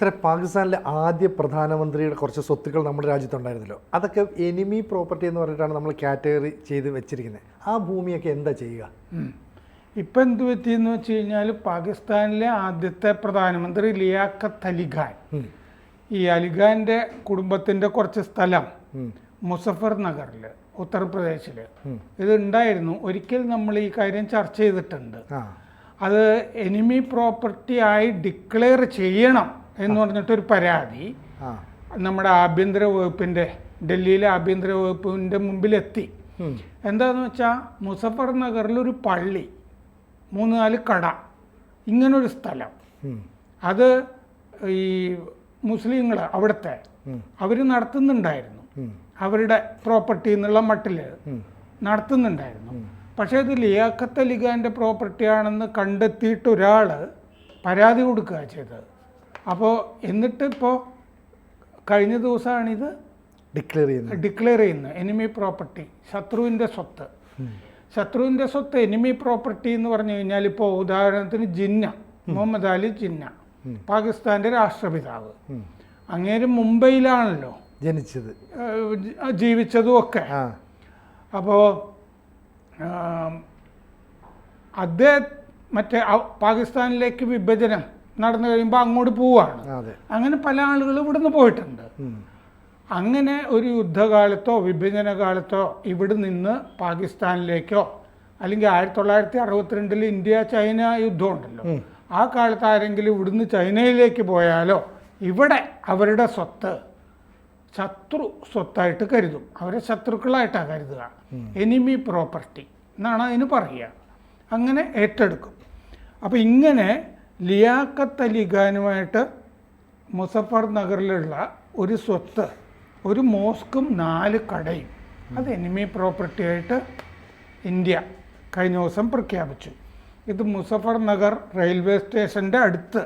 സാറേ പാകിസ്ഥാനിലെ ആദ്യ പ്രധാനമന്ത്രിയുടെ കുറച്ച് സ്വത്തുക്കൾ നമ്മുടെ രാജ്യത്തുണ്ടായിരുന്നല്ലോ. അതൊക്കെ എനിമി പ്രോപ്പർട്ടി എന്ന് പറഞ്ഞിട്ടാണ് നമ്മൾ കാറ്റഗറി ചെയ്ത് വെച്ചിരിക്കുന്നത്. ആ ഭൂമിയൊക്കെ എന്താ ചെയ്യുക? ഇപ്പം എന്ത് പറ്റിയെന്ന് വെച്ച് കഴിഞ്ഞാൽ പാകിസ്ഥാനിലെ ആദ്യത്തെ പ്രധാനമന്ത്രി ലിയാഖത്ത് അലിഖാൻ ഈ അലിഖാന്റെ കുടുംബത്തിന്റെ കുറച്ച് സ്ഥലം മുസഫർ നഗറിൽ ഉത്തർപ്രദേശിൽ ഇത് ഉണ്ടായിരുന്നു ഒരിക്കൽ നമ്മൾ ഈ കാര്യം ചർച്ച ചെയ്തിട്ടുണ്ട്. അത് എനിമി പ്രോപ്പർട്ടി ആയി ഡിക്ലെയർ ചെയ്യണം. എന്ന് പറഞ്ഞിട്ടൊരു പരാതി. നമ്മുടെ ആഭ്യന്തര വകുപ്പിന്റെ ഡൽഹിയിലെ ആഭ്യന്തര വകുപ്പിന്റെ മുമ്പിലെത്തി. എത്തി എന്താന്ന് വെച്ചാൽ മുസഫർ നഗറിൽ ഒരു പള്ളി മൂന്ന് നാല് കട ഇങ്ങനൊരു സ്ഥലം. അത് ഈ മുസ്ലിങ്ങൾ അവിടുത്തെ അവർ നടത്തുന്നുണ്ടായിരുന്നു. അവരുടെ പ്രോപ്പർട്ടി എന്നുള്ള മട്ടിൽ നടത്തുന്നുണ്ടായിരുന്നു. പക്ഷേ ഇത് ലിയാഖത്ത് അലിഖാന്റെ പ്രോപ്പർട്ടി ആണെന്ന് കണ്ടെത്തിയിട്ട് ഒരാൾ പരാതി കൊടുക്കുക ചെയ്തത്. അപ്പോൾ എന്നിട്ട് ഇപ്പോൾ കഴിഞ്ഞ ദിവസമാണിത് ഡിക്ലെയർ ചെയ്യുന്നത്. ഡിക്ലെയർ ചെയ്യുന്നത്. എനിമി പ്രോപ്പർട്ടി ശത്രുവിന്റെ സ്വത്ത്. ശത്രുവിന്റെ സ്വത്ത് എനിമി പ്രോപ്പർട്ടി എന്ന് പറഞ്ഞു കഴിഞ്ഞാൽ ഇപ്പോൾ ഉദാഹരണത്തിന് ജിന്ന മുഹമ്മദ് അലി ജിന്ന പാകിസ്ഥാന്റെ രാഷ്ട്രപിതാവ്. അങ്ങേര് മുംബൈയിലാണല്ലോ. ജനിച്ചത്. ജീവിച്ചതും ഒക്കെ. ആ. അപ്പോൾ അദ്ദേഹം മറ്റേ പാകിസ്ഥാനിലേക്ക് വിഭജനം നടന്നു കഴിയുമ്പോൾ അങ്ങോട്ട് പോവാണ്. അങ്ങനെ പല ആളുകളും ഇവിടുന്ന് പോയിട്ടുണ്ട്. അങ്ങനെ ഒരു യുദ്ധകാലത്തോ വിഭജന കാലത്തോ ഇവിടെ നിന്ന് പാകിസ്ഥാനിലേക്കോ അല്ലെങ്കിൽ ആയിരത്തി തൊള്ളായിരത്തി അറുപത്തിരണ്ടിൽ ഇന്ത്യ ചൈന യുദ്ധം ഉണ്ടല്ലോ. ആ കാലത്ത് ആരെങ്കിലും ഇവിടുന്ന് ചൈനയിലേക്ക് പോയാലോ ഇവിടെ അവരുടെ സ്വത്ത് ശത്രു സ്വത്തായിട്ട് കരുതും. അവരെ ശത്രുക്കളായിട്ടാണ് കരുതുക. എനിമി പ്രോപ്പർട്ടി എന്നാണ് അതിന് പറയുക. അങ്ങനെ ഏറ്റെടുക്കും. അപ്പോൾ ഇങ്ങനെ ലിയാഖത്ത് അലി ഖാനുമായിട്ട് മുസഫർ നഗറിലുള്ള ഒരു സ്വത്ത് ഒരു മോസ്കും നാല് കടയും. അത് എനിമി പ്രോപ്പർട്ടി ആയിട്ട് ഇന്ത്യ കഴിഞ്ഞ ദിവസം പ്രഖ്യാപിച്ചു. ഇത് മുസഫർ നഗർ റെയിൽവേ സ്റ്റേഷന്റെ അടുത്ത്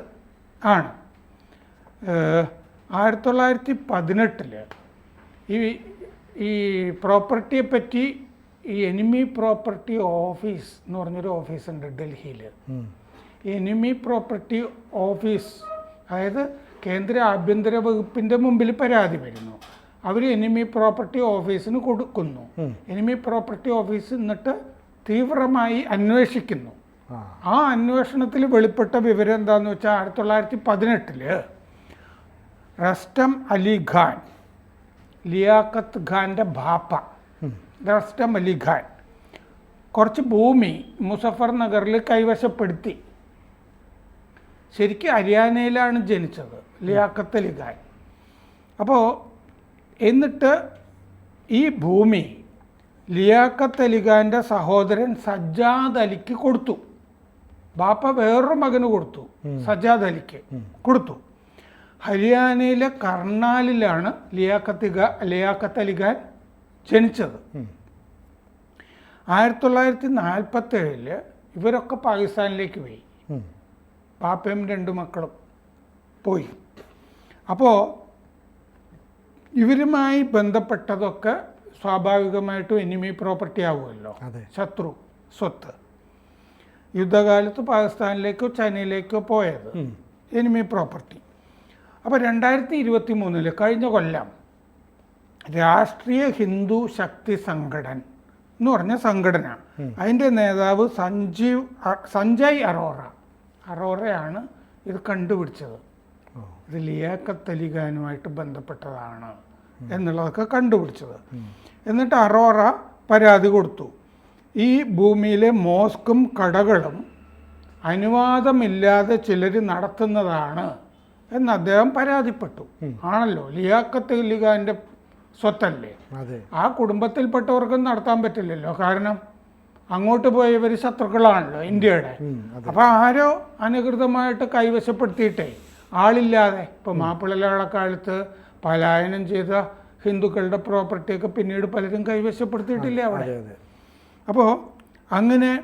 ആണ്. ആയിരത്തി തൊള്ളായിരത്തി പതിനെട്ടിൽ ഈ ഈ പ്രോപ്പർട്ടിയെ പറ്റി ഈ എനിമി പ്രോപ്പർട്ടി ഓഫീസ് എന്ന് പറഞ്ഞൊരു ഓഫീസുണ്ട് ഡൽഹിയിൽ. എനിമി പ്രോപ്പർട്ടി ഓഫീസ് അതായത് കേന്ദ്ര ആഭ്യന്തര വകുപ്പിന്റെ മുമ്പിൽ പരാതി വരുന്നു. അവർ എനിമി പ്രോപ്പർട്ടി ഓഫീസിന് കൊടുക്കുന്നു. എനിമി പ്രോപ്പർട്ടി ഓഫീസ് എന്നിട്ട് തീവ്രമായി അന്വേഷിക്കുന്നു. ആ. അന്വേഷണത്തിൽ വെളിപ്പെട്ട വിവരം എന്താണെന്ന് വെച്ചാൽ ആയിരത്തി തൊള്ളായിരത്തി പതിനെട്ടിൽ റസ്റ്റം അലി ഖാൻ ലിയാഖത്ത് ഖാന്റെ ബാപ്പ റസ്റ്റം അലി ഖാൻ കുറച്ച് ഭൂമി മുസഫർ നഗറിൽ കൈവശപ്പെടുത്തി. ശരിക്കും ഹരിയാനയിലാണ് ജനിച്ചത് ലിയാക്കത്തലി ഖാൻ അപ്പോൾ എന്നിട്ട് ഈ ഭൂമി ലിയാക്കത്ത് അലിഖാന്റെ സഹോദരൻ സജ്ജാദ് അലിക്ക് കൊടുത്തു. ബാപ്പ വേറൊരു മകന് കൊടുത്തു സജ്ജാദ് അലിക്ക് കൊടുത്തു. ഹരിയാനയിലെ കർണാലിലാണ് ലിയാക്കത്ത് ലിയാക്കത്ത് അലിഖാൻ ജനിച്ചത് ആയിരത്തി തൊള്ളായിരത്തി നാൽപ്പത്തേഴിൽ ഇവരൊക്കെ പാകിസ്ഥാനിലേക്ക് പോയി. പാപ്പയും രണ്ട് മക്കളും പോയി. അപ്പോൾ ഇവരുമായി ബന്ധപ്പെട്ടതൊക്കെ സ്വാഭാവികമായിട്ടും എനിമി പ്രോപ്പർട്ടി ആവുമല്ലോ. അതെ. ശത്രു സ്വത്ത്. യുദ്ധകാലത്ത് പാകിസ്ഥാനിലേക്കോ ചൈനയിലേക്കോ പോയത് എനിമി പ്രോപ്പർട്ടി. അപ്പോൾ രണ്ടായിരത്തി ഇരുപത്തി മൂന്നിൽ കഴിഞ്ഞ കൊല്ലം രാഷ്ട്രീയ ഹിന്ദു ശക്തി സംഘടൻ എന്ന് പറഞ്ഞ സംഘടന. അതിന്റെ നേതാവ് സഞ്ജീവ് സഞ്ജയ് അറോറ. അറോറയാണ് ഇത് കണ്ടുപിടിച്ചത്. ഇത് ലിയാക്കത്തലിഖാനുമായിട്ട് ബന്ധപ്പെട്ടതാണ് എന്നുള്ളതൊക്കെ കണ്ടുപിടിച്ചത്. എന്നിട്ട് അറോറ പരാതി കൊടുത്തു. ഈ ഭൂമിയിലെ മോസ്കും കടകളും അനുവാദമില്ലാതെ ചിലർ നടത്തുന്നതാണ് എന്ന് അദ്ദേഹം പരാതിപ്പെട്ടു. ആണല്ലോ അലി സ്വത്തല്ലേ? ആ കുടുംബത്തിൽപ്പെട്ടവർക്കും നടത്താൻ പറ്റില്ലല്ലോ. കാരണം അങ്ങോട്ട് പോയവർ ശത്രുക്കളാണല്ലോ ഇന്ത്യയുടെ. അപ്പൊ അപ്പോൾ ആരോ അനുകൃതമായിട്ട് കൈവശപ്പെടുത്തിയിട്ടേ. ആളില്ലാതെ ഇപ്പോൾ മാപ്പിളയുടെ കാലത്ത് പലായനം ചെയ്ത ഹിന്ദുക്കളുടെ പ്രോപ്പർട്ടിയൊക്കെ പിന്നീട് പലരും കൈവശപ്പെടുത്തിയിട്ടില്ലേ അവിടെ? അപ്പോൾ അങ്ങനെ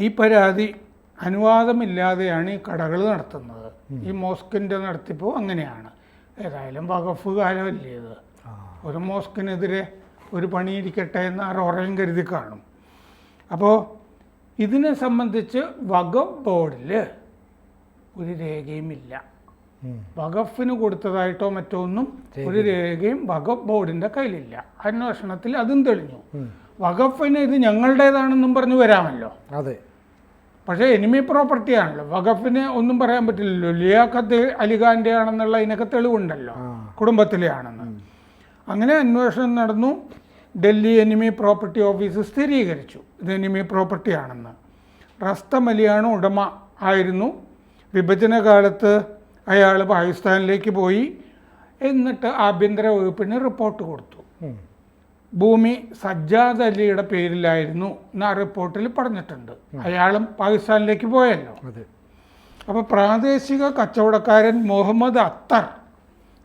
ഈ പരാതി അനുവാദമില്ലാതെയാണ് ഈ കടകൾ നടത്തുന്നത്. ഈ മോസ്കിന്റെ നടത്തിപ്പ് അങ്ങനെയാണ്. ഏതായാലും വകഫ് കാലമല്ലേ ഇത്? ഒരു മോസ്കിനെതിരെ ഒരു പണിയിരിക്കട്ടെ എന്ന് അറോറയും കരുതി കാണും. അപ്പോൾ ഇതിനെ സംബന്ധിച്ച് വഖഫ് ബോർഡിൽ ഒരു രേഖയുമില്ല വഖഫിന് കൊടുത്തതായിട്ടോ മറ്റോ ഒന്നും ഒരു രേഖയും വഖഫ് ബോർഡിന്റെ കയ്യിലില്ല. അന്വേഷണത്തിൽ അതും തെളിഞ്ഞു. വഖഫിന് ഇത് ഞങ്ങളുടേതാണെന്നും പറഞ്ഞു വരാമല്ലോ. അതെ. പക്ഷേ എനിമി പ്രോപ്പർട്ടി ആണല്ലോ. വഖഫിന് ഒന്നും പറയാൻ പറ്റില്ലല്ലോ. ലിയാഖത്ത് അലിഖാന്റെ ആണെന്നുള്ള ഇതിനൊക്കെ തെളിവുണ്ടല്ലോ. കുടുംബത്തിലെ ആണെന്ന് അങ്ങനെ അന്വേഷണം നടന്നു. ഡൽഹി എനിമി പ്രോപ്പർട്ടി ഓഫീസ് സ്ഥിരീകരിച്ചു. ഇത് എനിമി പ്രോപ്പർട്ടി ആണെന്ന്. റസ്തം അലിയാണ് ഉടമ ആയിരുന്നു. വിഭജന കാലത്ത് അയാൾ പാകിസ്ഥാനിലേക്ക് പോയി. എന്നിട്ട് ആഭ്യന്തര വകുപ്പിന് റിപ്പോർട്ട് കൊടുത്തു. ഭൂമി സജ്ജാദ് അലിയുടെ പേരിലായിരുന്നു എന്ന് ആ റിപ്പോർട്ടിൽ പറഞ്ഞിട്ടുണ്ട്. അയാളും പാകിസ്ഥാനിലേക്ക് പോയല്ലോ. അപ്പോൾ പ്രാദേശിക കച്ചവടക്കാരൻ മുഹമ്മദ് അത്തർ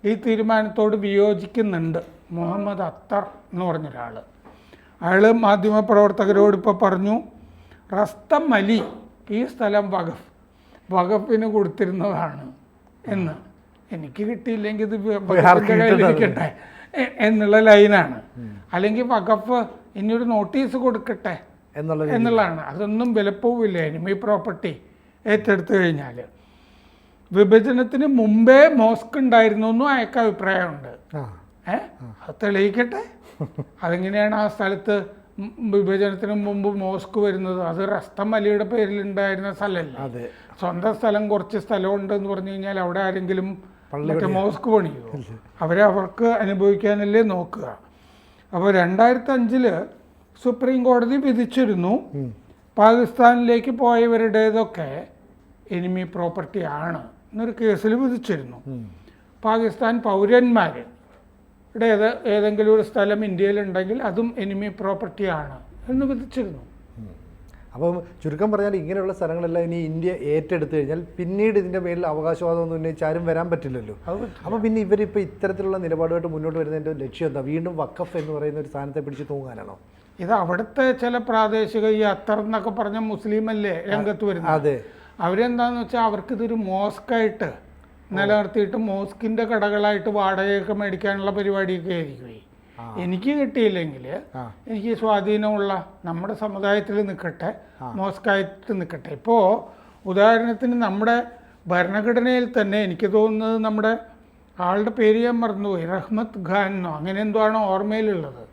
ഈ തീരുമാനത്തോട് വിയോജിക്കുന്നുണ്ട്. മുഹമ്മദ് അത്തർ എന്ന് പറഞ്ഞൊരാൾ അയാൾ മാധ്യമപ്രവർത്തകരോട് ഇപ്പോൾ പറഞ്ഞു റസ്തം അലി ഈ സ്ഥലം വഖഫ് വഖഫിന് കൊടുത്തിരുന്നതാണ് എന്ന്. എനിക്ക് കിട്ടിയില്ലെങ്കിൽ ഇത് കയ്യിലിരിക്കട്ടെ എന്നുള്ള ലൈനാണ്. അല്ലെങ്കിൽ വഖഫ് ഇനിയൊരു നോട്ടീസ് കൊടുക്കട്ടെ എന്നുള്ളതാണ്. അതൊന്നും വിലപ്പോവില്ല. എനിമി പ്രോപ്പർട്ടി ഏറ്റെടുത്തു കഴിഞ്ഞാൽ വിഭജനത്തിന് മുമ്പേ മോസ്ക് ഉണ്ടായിരുന്നു എന്നും അയാൾക്ക് അഭിപ്രായമുണ്ട്. അത് തെളിയിക്കട്ടെ? അതെങ്ങനെയാണ് ആ സ്ഥലത്ത് വിഭജനത്തിന് മുമ്പ് മോസ്ക് വരുന്നത്? അത് റസ്തം അലിയുടെ പേരിൽ ഉണ്ടായിരുന്ന സ്ഥലമല്ല? അതെ. സ്വന്തം സ്ഥലം കുറച്ച് സ്ഥലമുണ്ട് എന്ന് പറഞ്ഞു കഴിഞ്ഞാൽ അവിടെ ആരെങ്കിലും മറ്റേ മോസ്ക് പണിയോ? അവരെ അവർക്ക് അനുഭവിക്കാനല്ലേ നോക്കുക. അപ്പോൾ രണ്ടായിരത്തി അഞ്ചിൽ സുപ്രീം കോടതി വിധിച്ചിരുന്നു പാകിസ്ഥാനിലേക്ക് പോയവരുടേതൊക്കെ എനിമി പ്രോപ്പർട്ടി ആണ് എന്നൊരു കേസിൽ വിധിച്ചിരുന്നു. പാകിസ്ഥാൻ പാകിസ്ഥാൻ പൗരന്മാരുടെ ഏത് ഏതെങ്കിലും ഒരു സ്ഥലം ഇന്ത്യയിലുണ്ടെങ്കിൽ അതും എനിമി പ്രോപ്പർട്ടിയാണ് എന്ന് വിധിച്ചിരുന്നു. അപ്പം ചുരുക്കം പറഞ്ഞാൽ ഇങ്ങനെയുള്ള സ്ഥലങ്ങളെല്ലാം ഇനി ഇന്ത്യ ഏറ്റെടുത്തു കഴിഞ്ഞാൽ പിന്നീട് ഇതിന്റെ മേലിൽ അവകാശവാദം ഒന്നും ഉന്നയിച്ച് ആരും വരാൻ പറ്റില്ലല്ലോ. അപ്പോൾ പിന്നെ ഇവരിപ്പോൾ ഇത്തരത്തിലുള്ള നിലപാടുമായിട്ട് മുന്നോട്ട് വരുന്നതിന്റെ ലക്ഷ്യം എന്താ? വീണ്ടും വക്കഫ് എന്ന് പറയുന്ന ഒരു സ്ഥാനത്തെ പിടിച്ച് തൂങ്ങാനാണോ? ഇത് അവിടുത്തെ ചില പ്രാദേശിക ഈ അത്തർ എന്നൊക്കെ പറഞ്ഞ മുസ്ലിം അല്ലേ രംഗത്ത് വരുന്നത്? അതെ. അവരെന്താന്ന് വെച്ചാൽ അവർക്കിതൊരു മോസ്കായിട്ട് നിലനിർത്തിയിട്ട് മോസ്കിന്റെ കടകളായിട്ട് വാടകയൊക്കെ മേടിക്കാനുള്ള പരിപാടിയൊക്കെ ആയിരിക്കും എനിക്ക് കിട്ടിയില്ലെങ്കിൽ എനിക്ക് സ്വാധീനമുള്ള നമ്മുടെ സമുദായത്തിൽ നിൽക്കട്ടെ മോസ്കായിട്ട് നിൽക്കട്ടെ. ഇപ്പോൾ ഉദാഹരണത്തിന് നമ്മുടെ ഭരണഘടനയിൽ തന്നെ എനിക്ക് തോന്നുന്നത് നമ്മുടെ ആളുടെ പേര് ഞാൻ മറന്നുപോയി റഹ്മത്ത് ഖാൻ എന്നോ അങ്ങനെ എന്തോ ആണ് ഓർമ്മയിലുള്ളത്.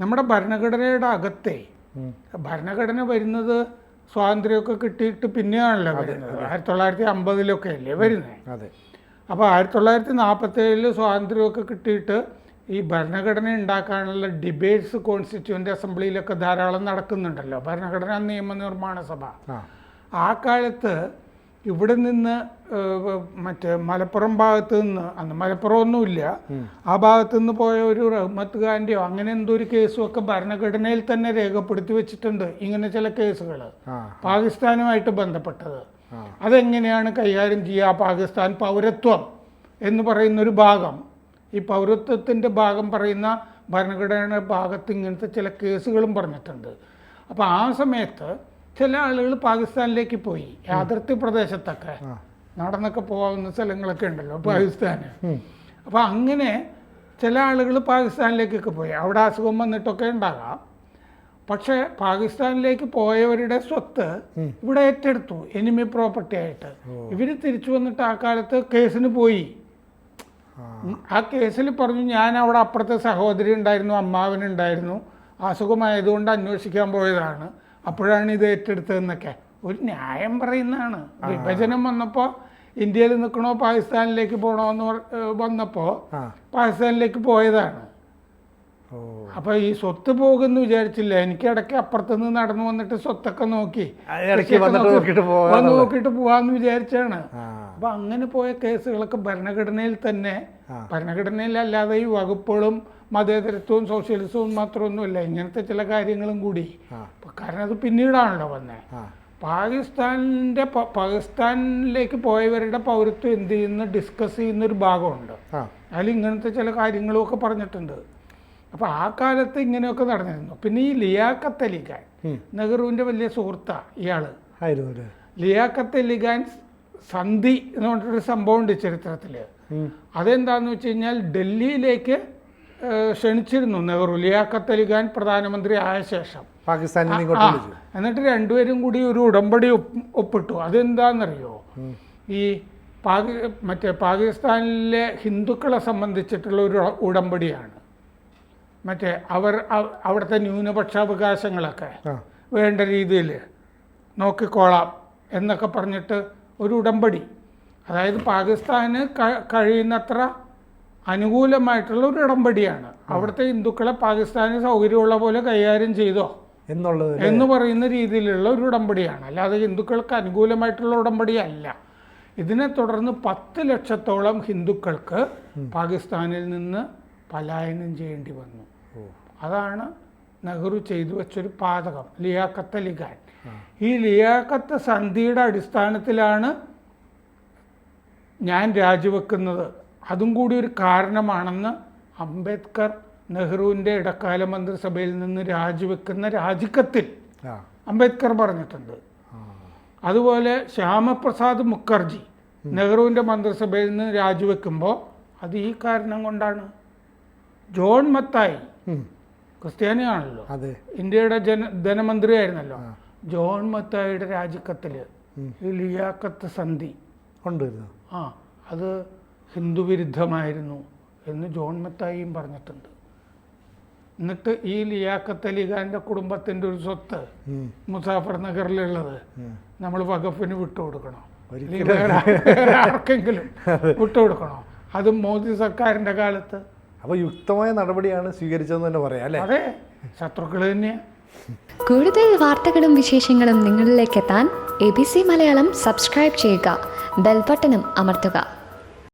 നമ്മുടെ ഭരണഘടനയുടെ അകത്തെ ഭരണഘടന വരുന്നത് സ്വാതന്ത്ര്യമൊക്കെ കിട്ടിയിട്ട് പിന്നെയാണല്ലോ വരുന്നത്. ആയിരത്തി തൊള്ളായിരത്തി അമ്പതിലൊക്കെ അല്ലേ വരുന്നത് അതെ. അപ്പോൾ ആയിരത്തി തൊള്ളായിരത്തി നാൽപ്പത്തേഴിൽ സ്വാതന്ത്ര്യമൊക്കെ കിട്ടിയിട്ട് ഈ ഭരണഘടന ഉണ്ടാക്കാനുള്ള ഡിബേറ്റ്സ് കോൺസ്റ്റിറ്റ്യൂവന്റ് അസംബ്ലിയിലൊക്കെ ധാരാളം നടക്കുന്നുണ്ടല്ലോ. ഭരണഘടനാ നിയമനിർമ്മാണ സഭ. ആ കാലത്ത് ഇവിടെ നിന്ന് മറ്റേ മലപ്പുറം ഭാഗത്ത് നിന്ന് അന്ന് മലപ്പുറം ഒന്നുമില്ല ആ ഭാഗത്ത് നിന്ന് പോയ ഒരു റഹ്മത്ത് ഖാന്റെയോ അങ്ങനെ എന്തോ ഒരു കേസും ഒക്കെ ഭരണഘടനയിൽ തന്നെ രേഖപ്പെടുത്തി വെച്ചിട്ടുണ്ട് ഇങ്ങനെ ചില കേസുകൾ പാകിസ്ഥാനുമായിട്ട് ബന്ധപ്പെട്ടത്. അതെങ്ങനെയാണ് കൈകാര്യം ചെയ്യുക? പാകിസ്ഥാൻ പൗരത്വം എന്ന് പറയുന്ന ഒരു ഭാഗം. ഈ പൗരത്വത്തിന്റെ ഭാഗം പറയുന്ന ഭരണഘടന ഭാഗത്ത് ഇങ്ങനത്തെ ചില കേസുകളും പറഞ്ഞിട്ടുണ്ട്. അപ്പോൾ ആ സമയത്ത് ചില ആളുകൾ പാകിസ്ഥാനിലേക്ക് പോയി. അതിർത്തി പ്രദേശത്തൊക്കെ നടന്നൊക്കെ പോകാവുന്ന സ്ഥലങ്ങളൊക്കെ ഉണ്ടല്ലോ പാകിസ്ഥാന്. അപ്പോൾ അങ്ങനെ ചില ആളുകൾ പാകിസ്ഥാനിലേക്കൊക്കെ പോയി. അവിടെ അസുഖം വന്നിട്ടൊക്കെ ഉണ്ടാകാം. പക്ഷേ പാകിസ്ഥാനിലേക്ക് പോയവരുടെ സ്വത്ത് ഇവിടെ ഏറ്റെടുത്തു എനിമി പ്രോപ്പർട്ടി ആയിട്ട്. ഇവർ തിരിച്ചു വന്നിട്ട് ആ കാലത്ത് കേസിന് പോയി. ആ. ആ കേസിൽ പറഞ്ഞു ഞാൻ അവിടെ അപ്പുറത്തെ സഹോദരി ഉണ്ടായിരുന്നു അമ്മാവനുണ്ടായിരുന്നു അസുഖമായതുകൊണ്ട് അന്വേഷിക്കാൻ പോയതാണ്. അപ്പോഴാണ് ഇത് ഏറ്റെടുത്തതെന്നൊക്കെ. ഒരു ന്യായം പറയുന്നതാണ്. വിഭജനം വന്നപ്പോൾ ഇന്ത്യയിൽ നിൽക്കണോ പാകിസ്ഥാനിലേക്ക് പോകണോ എന്ന് വന്നപ്പോൾ പാകിസ്ഥാനിലേക്ക് പോയതാണ്. ഓ. അപ്പോൾ ഈ സ്വത്ത് പോകുന്ന വിചാരിച്ചില്ല? എനിക്ക് ഇടയ്ക്ക് അപ്പുറത്തുനിന്ന് നടന്നു വന്നിട്ട് സ്വത്തൊക്കെ നോക്കി. നോക്കിട്ട് പോവാന്ന് വന്ന് നോക്കിയിട്ട് വിചാരിച്ചാണ്. അപ്പൊ അങ്ങനെ പോയ കേസുകളൊക്കെ ഭരണഘടനയിൽ തന്നെ. ഭരണഘടനയിൽ അല്ലാതെ ഈ വകുപ്പുകളും മതേതരത്വവും സോഷ്യലിസവും മാത്രമൊന്നുമില്ല ഇങ്ങനത്തെ ചില കാര്യങ്ങളും കൂടി. കാരണം അത് പിന്നീടാണല്ലോ വന്നത് പാകിസ്ഥാനിന്റെ പാകിസ്ഥാനിലേക്ക് പോയവരുടെ പൗരത്വം എന്ത് ചെയ്യുന്ന? ഡിസ്കസ് ചെയ്യുന്ന ഒരു ഭാഗമുണ്ട് അതിൽ ഇങ്ങനത്തെ ചില കാര്യങ്ങളും ഒക്കെ പറഞ്ഞിട്ടുണ്ട്. അപ്പോൾ ആ കാലത്ത് ഇങ്ങനെയൊക്കെ നടന്നിരുന്നു. പിന്നെ ഈ ലിയാക്കത്ത് അലി ഖാൻ ഉം. നെഹ്റുവിന്റെ വലിയ സുഹൃത്താ ഇയാൾ. ആയിരുന്നു അലിഖാൻ അലി ഖാൻ സന്ധി എന്ന് പറഞ്ഞിട്ടൊരു സംഭവം ഉണ്ട് ചരിത്രത്തിൽ. അതെന്താന്ന് വെച്ച് കഴിഞ്ഞാൽ ഡൽഹിയിലേക്ക് ക്ഷണിച്ചിരുന്നു നെഹ്റു. ലിയാക്കത്ത് ഖാൻ പ്രധാനമന്ത്രി ആയ ശേഷം. പാകിസ്ഥാനിൽ എന്നിട്ട് രണ്ടുപേരും കൂടി ഒരു ഉടമ്പടി ഒപ്പ് ഒപ്പിട്ടു. അതെന്താണെന്നറിയോ ഈ പാകി മറ്റേ പാകിസ്ഥാനിലെ ഹിന്ദുക്കളെ സംബന്ധിച്ചിട്ടുള്ള ഒരു ഉടമ്പടിയാണ്. മറ്റേ അവർ അവ- അവിടുത്തെ ന്യൂനപക്ഷ അവകാശങ്ങളൊക്കെ വേണ്ട രീതിയിൽ നോക്കിക്കോളാം എന്നൊക്കെ പറഞ്ഞിട്ട് ഒരു ഉടമ്പടി. അതായത് പാകിസ്ഥാന് കഴിയുന്നത്ര അനുകൂലമായിട്ടുള്ള ഒരു ഉടമ്പടിയാണ്. അവിടുത്തെ ഹിന്ദുക്കളെ പാകിസ്ഥാന് സൗകര്യമുള്ള പോലെ കൈകാര്യം ചെയ്തോ എന്നുള്ളത് എന്ന് പറയുന്ന രീതിയിലുള്ള ഒരു ഉടമ്പടിയാണ്. അല്ലാതെ ഹിന്ദുക്കൾക്ക് അനുകൂലമായിട്ടുള്ള ഉടമ്പടിയല്ല ഇതിനെ തുടർന്ന് പത്ത് ലക്ഷത്തോളം ഹിന്ദുക്കൾക്ക് പാകിസ്ഥാനിൽ നിന്ന് പലായനം ചെയ്യേണ്ടി വന്നു. അതാണ് നെഹ്റു ചെയ്തു വെച്ചൊരു പാതകം ലിയാക്കത്ത് അലിഖാൻ ഈ ലിയാക്കത്ത് സന്ധിയുടെ അടിസ്ഥാനത്തിലാണ് ഞാൻ രാജിവെക്കുന്നത്. അതും കൂടി ഒരു കാരണമാണെന്ന് അംബേദ്കർ നെഹ്റുവിന്റെ ഇടക്കാല മന്ത്രിസഭയിൽ നിന്ന് രാജിവെക്കുന്ന രാജിക്കത്തിൽ അംബേദ്കർ പറഞ്ഞിട്ടുണ്ട്. അതുപോലെ ശ്യാമപ്രസാദ് മുഖർജി നെഹ്റുവിന്റെ മന്ത്രിസഭയിൽ നിന്ന് രാജിവെക്കുമ്പോൾ അത് ഈ കാരണം കൊണ്ടാണ്. ജോൺ മത്തായി. ക്രിസ്ത്യാനിയാണല്ലോ. അതെ. ഇന്ത്യയുടെ ജന ധനമന്ത്രിയായിരുന്നല്ലോ. ജോൺ മത്തായിയുടെ രാജിക്കത്തിൽ ഈ ലിയാക്കത്ത് സന്ധി. കൊണ്ടുവരുന്നു. ആ അത് ഹിന്ദുവിരുദ്ധമായിരുന്നു എന്ന് ജോൺ മത്തായിയും പറഞ്ഞിട്ടുണ്ട്. എന്നിട്ട് ഈ ലിയാക്കത്ത് അലിഖാന്റെ കുടുംബത്തിന്റെ കുടുംബത്തിന്റെ ഒരു സ്വത്ത്. മുസാഫർ നഗറിലുള്ളത് നമ്മൾ വകഫിന് വിട്ടുകൊടുക്കണം? ആർക്കെങ്കിലും വിട്ടുകൊടുക്കണോ? അതും മോദി സർക്കാരിന്റെ കാലത്ത് അപ്പോൾ യുക്തമായ നടപടിയാണ് സ്വീകരിച്ചതെന്ന് തന്നെ പറയാം അല്ലേ? അതെ ശത്രുക്കൾ തന്നെയാണ് കൂടുതൽ വാർത്തകളും വിശേഷങ്ങളും നിങ്ങളിലേക്ക് എത്താൻ A B C Malayalam subscribe ചെയ്യുക ബെൽബട്ടനും അമർത്തുക.